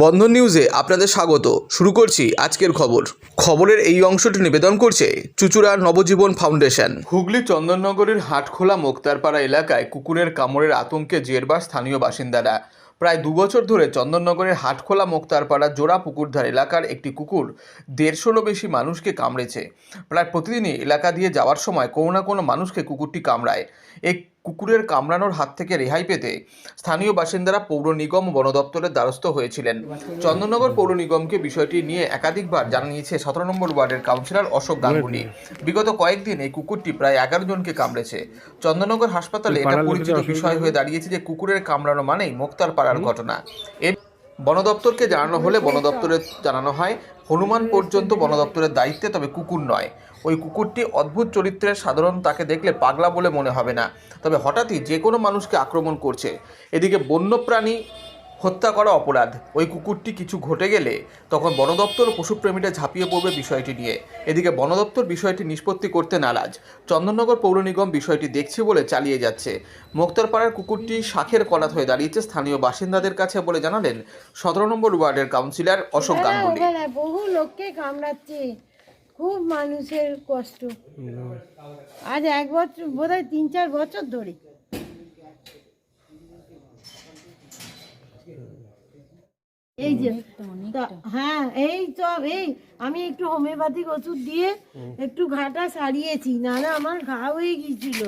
বন্ধন নিউজে আপনাদের স্বাগত। শুরু করছি আজকের খবর। খবরের এই অংশটি নিবেদন করছে চুচুড়ার নবজীবন ফাউন্ডেশন। হুগলি চন্দননগরের হাটখোলা মোক্তারপাড়া এলাকায় কুকুরের কামড়ের আতঙ্কে জেরবার স্থানীয় বাসিন্দারা। প্রায় দুবছর ধরে চন্দননগরের হাটখোলা মোক্তারপাড়া জোড়া পুকুরধার এলাকার একটি কুকুর দেড়শোরও বেশি মানুষকে কামড়েছে। প্রায় প্রতিদিনই এলাকা দিয়ে যাওয়ার সময় কোনো না কোনো মানুষকে কুকুরটি কামড়ায়। এই কুকুরের কামড়ানোর হাত থেকে রেহাই পেতে স্থানীয় বাসিন্দারা পৌর নিগম বন দপ্তরের দ্বারস্থ হয়েছিলেন। চন্দননগর পৌর নিগমকে বিষয়টি নিয়ে একাধিকবার জানিয়েছে সতেরো নম্বর ওয়ার্ডের কাউন্সিলর অশোক গাঙ্গুলি। বিগত কয়েকদিন এই কুকুরটি প্রায় এগারো জনকে কামড়েছে। চন্দননগর হাসপাতালে এটা পরিচিত বিষয় হয়ে দাঁড়িয়েছে যে কুকুরের কামড়ানো মানেই মোক্তার পাড়ার ঘটনা। এ বন দপ্তরকে জানানো হলে বন দপ্তরে জানানো হয় হনুমান পর্যন্ত বন দপ্তরের দায়িত্বে তবে কুকুর নয়। ওই কুকুরটি অদ্ভুত চরিত্রের সাধারণ তাকে দেখলে পাগলা বলে মনে হবে না। তবে হঠাৎই যে কোনো মানুষকে আক্রমণ করছে। এদিকে বন্যপ্রাণী হত্যা করা অপরাধ। ওই কুকুরটি কিছু ঘটে গেলে তখন বন দপ্তর ও পশুপ্রেমীরা ঝাঁপিয়ে পড়বে বিষয়টি নিয়ে। এদিকে বন দপ্তর বিষয়টি নিষ্পত্তি করতে নারাজ। চন্দননগর পৌর নিগম বিষয়টি দেখছে বলে চালিয়ে যাচ্ছে। মোক্তারপাড়ার কুকুরটি শাখের কলাত হয়ে দাঁড়িয়েছে স্থানীয় বাসিন্দাদের কাছে বলে জানালেন সতেরো নম্বর ওয়ার্ডের কাউন্সিলর অশোক গাঙ্গুলি। বহু লোককে কামড়াচ্ছে। খুব মানুষের কষ্ট। আজ এক বছর বোধহয় তিন চার বছর ধরে। এই যে হ্যাঁ এই সব এই আমি একটু হোমিওপ্যাথিক ওষুধ দিয়ে একটু ঘাটা সারিয়েছি না না আমার ঘা হয়ে গিয়েছিল।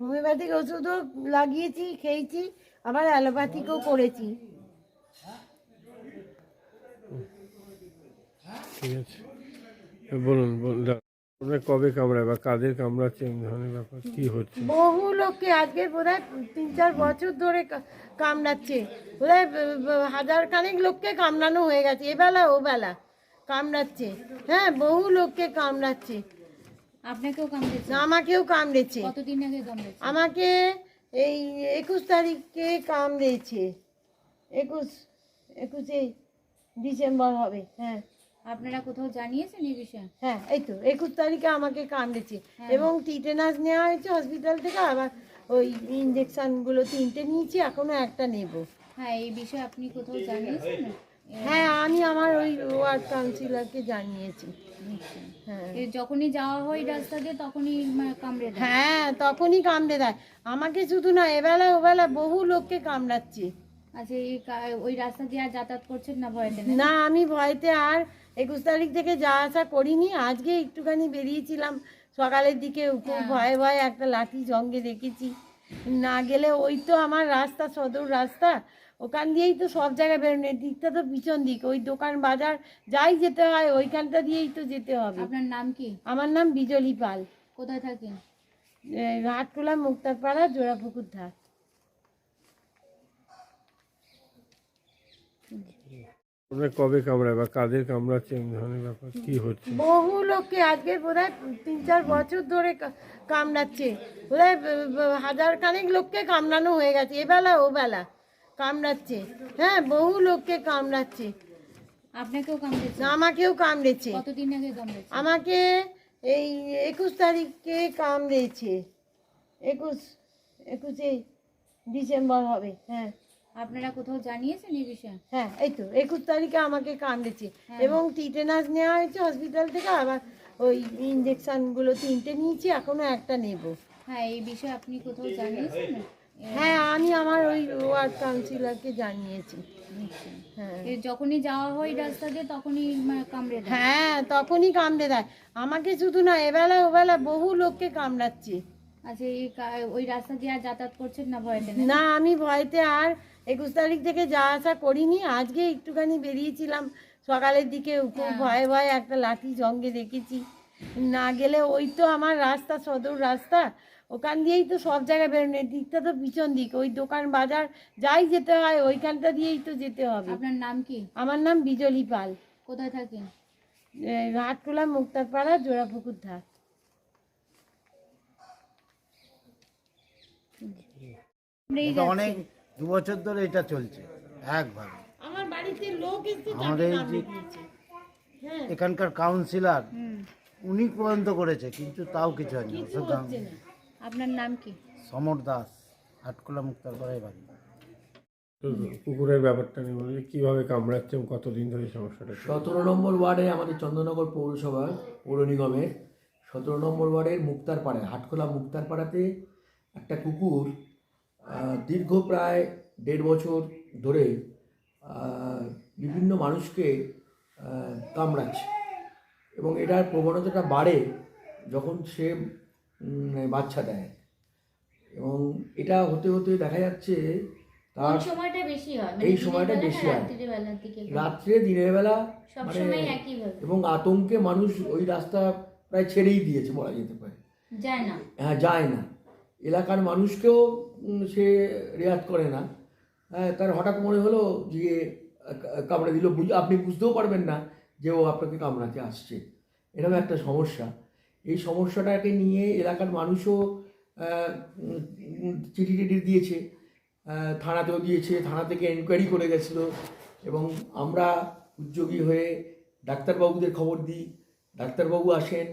হোমিওপ্যাথিক ওষুধও লাগিয়েছি খেয়েছি আবার অ্যালোপ্যাথিকও করেছি। ঠিক আছে। বলুন বলুন কবে কামড়ায় বা কাদের কামড়াচ্ছে এমন ধরনের ব্যাপার কি হচ্ছে? বহু লোককে আজকে বোধহয় তিন চার বছর ধরে কামড়াচ্ছে। বোধহয় হাজার খানেক লোককে কামড়ানো হয়ে গেছে এবেলা ও বেলা কামড়াচ্ছে। হ্যাঁ বহু লোককে কামড়াচ্ছে। আপনাকেও কামড়েছে? আমাকেও কামড়েছে। কতদিন আগে কামড়েছে? আমাকে এই একুশ তারিখে কামড়েছে। একুশ একুশে ডিসেম্বর হবে হ্যাঁ। আপনারা কোথাও জানিয়েছেন এই বিষয়ে? হ্যাঁ এই তো একুশ তারিখে আমাকে কামড়েছে। এবং টিটেনাস নেওয়া হয়েছে হসপিটাল থেকে আবার ওই ইঞ্জেকশনগুলো তিনটে নিয়েছি এখনও একটা নেব। হ্যাঁ এই বিষয়ে আপনি কোথাও জানিয়েছেন? হ্যাঁ আমি আমার ওই ওয়ার্ড কাউন্সিলরকে জানিয়েছি। হ্যাঁ। যখনই যাওয়া হয় রাস্তা দিয়ে তখনই কামড়ে দেয়। হ্যাঁ তখনই কামড়ে দেয়। আমাকে শুধু না এবেলা ওবেলা বহু লোককে কামড়াচ্ছে। আচ্ছা এই ওই রাস্তা দিয়ে আর যাতায়াত করছেন না ভয়তে না আমি ভয়তে আর একুশ তারিখ থেকে যাওয়া আসা করিনি আজকে একটুখানি বেরিয়েছিলাম। সকালের দিকে খুব ভয়ে ভয়ে একটা লাঠি সঙ্গে রেখেছি না গেলে ওই তো আমার রাস্তা সদর রাস্তা ওখান দিয়েই তো সব জায়গায় বেরোনো। দিকটা তো পিছন দিক ওই দোকান বাজার যাই যেতে হয় ওইখানটা দিয়েই তো যেতে হবে। আপনার নাম কি? আমার নাম বিজলি পাল। কোথায় থাকেন? হাটটোলা মুক্তারপাড়া জোড়াপুকুর ধার। আপনার কবে কামড়ায় বা কাদের কামড়াচ্ছে এমন ধরনের ব্যাপার কি হচ্ছে? বহু লোককে আজকে বোধহয় তিন চার বছর ধরে কা- কামড়াচ্ছে। বোধহয় ব- ব- হাজার খানেক লোককে কামড়ানো হয়ে গেছে এবেলা ও বেলা কামড়াচ্ছে। হ্যাঁ বহু লোককে কামড়াচ্ছে। আপনাকেও কামড়েছে? আমাকেও কামড়েছে। কতদিন আগে কামড়েছে? আমাকে এই একুশ তারিখে কামড়েছে। একুশ একুশে ডিসেম্বর হবে হ্যাঁ। আপনারা কোথাও জানিয়েছেন এই বিষয়ে? হ্যাঁ এই তো একুশ তারিখে আমাকে কামড়েছে। এবং টিটেনাস নেওয়া হয়েছে হসপিটাল থেকে আবার ওই ইঞ্জেকশনগুলো তিনটে নিয়েছি এখনও একটা নেব। হ্যাঁ এই বিষয়ে আপনি কোথাও জানিয়েছেন? হ্যাঁ আমি আমার ওই ওয়ার্ড কাউন্সিলরকে জানিয়েছি। হ্যাঁ। যখনই যাওয়া হয় রাস্তা দিয়ে তখনই কামড়ে দেয়। হ্যাঁ তখনই কামড়ে দেয়। আমাকে শুধু না এবেলা ওবেলা বহু লোককে কামড়াচ্ছে। আচ্ছা এই ওই রাস্তা দিয়ে আর যাতায়াত করছেন না ভয়তে? না না আমি ভয়তে আর একুশ তারিখ থেকে যাওয়া আসা করিনি আজকে একটুখানি বেরিয়েছিলাম। সকালের দিকে খুব ভয়ে ভয়ে একটা লাঠি সঙ্গে রেখেছি না গেলে ওই তো আমার রাস্তা সদর রাস্তা ওখান দিয়েই তো সব জায়গায় বেরোনো। দিকটা তো পিছন দিক ওই দোকান বাজার যাই যেতে হয় ওইখানটা দিয়েই তো যেতে হবে। আপনার নাম কি? আমার নাম বিজলি পাল। কোথায় থাকেন? হাটটোলা মুক্তারপাড়া জোড়াপুকুর ধার। অনেক দু বছর ধরে এটা চলছে একভাবে। আমার বাড়িতে লোক আমাদের এই যে হ্যাঁ। এখানকার কাউন্সিলর উনি পর্যন্ত করেছে কিন্তু তাও কিছু হয়নি। গাং আপনার নাম কি? সমর দাস আটকোলা মুক্তার বাড়ি। তো কুকুরের ব্যাপারটা নিয়ে বলুন যে কীভাবে কামড়াচ্ছে এবং কতদিন ধরে এই সমস্যাটা চলছে? সতেরো নম্বর ওয়ার্ডে আমাদের চন্দ্রনগর পৌরসভা পৌর নিগমের সতেরো নম্বর ওয়ার্ডের মুক্তারপাড়ায় হাটখোলা মুক্তারপাড়াতে একটা কুকুর দীর্ঘ প্রায় দেড় বছর ধরে বিভিন্ন মানুষকে কামড়াচ্ছে। এবং এটার প্রবণতাটা বাড়ে যখন সে বাচ্চা দেয়। এবং এটা হতে হতে দেখা যাচ্ছে তার সময়টা বেশি হয় এই সময়টা বেশি হয়। দিকে রাত্রে দিনের বেলা মানে এবং আতঙ্কে মানুষ ওই রাস্তা প্রায় ছেড়েই দিয়েছে বলা যেতে পারে। যায় না। হ্যাঁ যায় না। এলাকার মানুষকেও সে রেয়াত করে না। হ্যাঁ তার হঠাৎ মনে হলো যে, কামড়ে দিল। আপনি বুঝতেও পারবেন না যে ও আপনাকে কামড়াতে আসছে। এরকম একটা সমস্যা। এই সমস্যাটাকে নিয়ে এলাকার মানুষও চিঠি টিঠি দিয়েছে। থানাতেও দিয়েছে। থানা থেকে এনকোয়ারি করে গেছিল। এবং আমরা উদ্যোগী হয়ে ডাক্তারবাবুদের খবর দিই। ডাক্তারবাবু আসেন।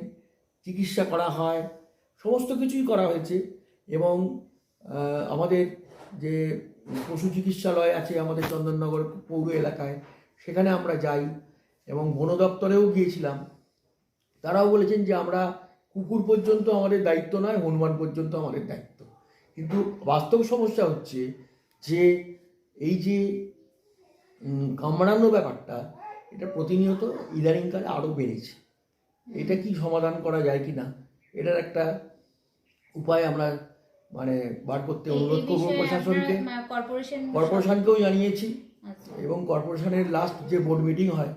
চিকিৎসা করা হয়। সমস্ত কিছুই করা হয়েছে। এবং আমাদের যে পশু চিকিৎসালয় আছে আমাদের চন্দননগর পৌর এলাকায়, সেখানে আমরা যাই এবং বন দপ্তরেও গিয়েছিলাম। তারাও বলেছেন যে আমরা কুকুর পর্যন্ত আমাদের দায়িত্ব নয়, হনুমান পর্যন্ত আমাদের দায়িত্ব। কিন্তু বাস্তব সমস্যা হচ্ছে যে এই যে কামড়ানো ব্যাপারটা, এটা প্রতিনিয়ত ইদানিংকালে আরও বেড়েছে। এটা কি সমাধান করা যায় কি না এটার একটা উপায় আমরা মানে বার করতে অনুরোধ করব প্রশাসনকে। কর্পোরেশনকেও জানিয়েছি আচ্ছা। এবং কর্পোরেশনের লাস্ট যে বোর্ড মিটিং হয়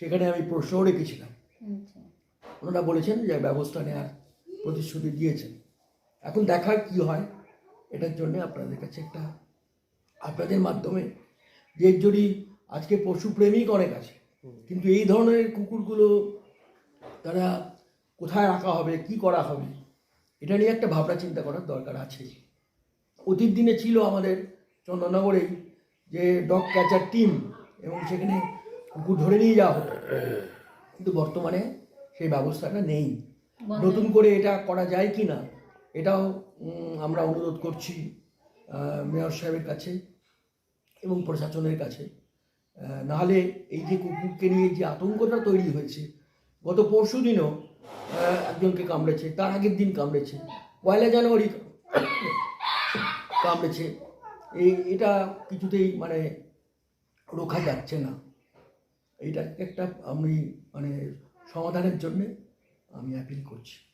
সেখানে আমি প্রশ্নও রেখেছিলাম। আচ্ছা। ওনারা বলেছেন যে ব্যবস্থা নেওয়ার প্রতিশ্রুতি দিয়েছেন। এখন দেখার কি হয় এটার জন্য আপনাদের কাছে একটা আপনাদের মাধ্যমে যে যদি আজকে পশুপ্রেমিক অনেক আছে কিন্তু এই ধরনের কুকুরগুলো তারা কোথায় রাখা হবে কি করা হবে এটা নিয়ে একটা ভাবনা চিন্তা করার দরকার আছে অতীত দিনে ছিল আমাদের চন্দননগরেই যে ডগ ক্যাচার টিম এবং সেখানে কুকুর ধরে নিয়ে যাওয়া হতো। কিন্তু বর্তমানে সেই ব্যবস্থাটা নেই। নতুন করে এটা করা যায় কি না এটাও আমরা অনুরোধ করছি মেয়র সাহেবের কাছে এবং প্রশাসনের কাছে। নাহলে এই যে কুকুরকে নিয়ে যে আতঙ্কটা তৈরি হয়েছে গত পরশু দিনও একজনকে কামড়েছে, তার আগের দিন কামড়েছে। পয়লা জানুয়ারি কামড়েছে। এই, এটা কিছুতেই মানে রোখা যাচ্ছে না। এইটা একটা আমি মানে সমাধানের জন্যে আমি অ্যাপিল করছি।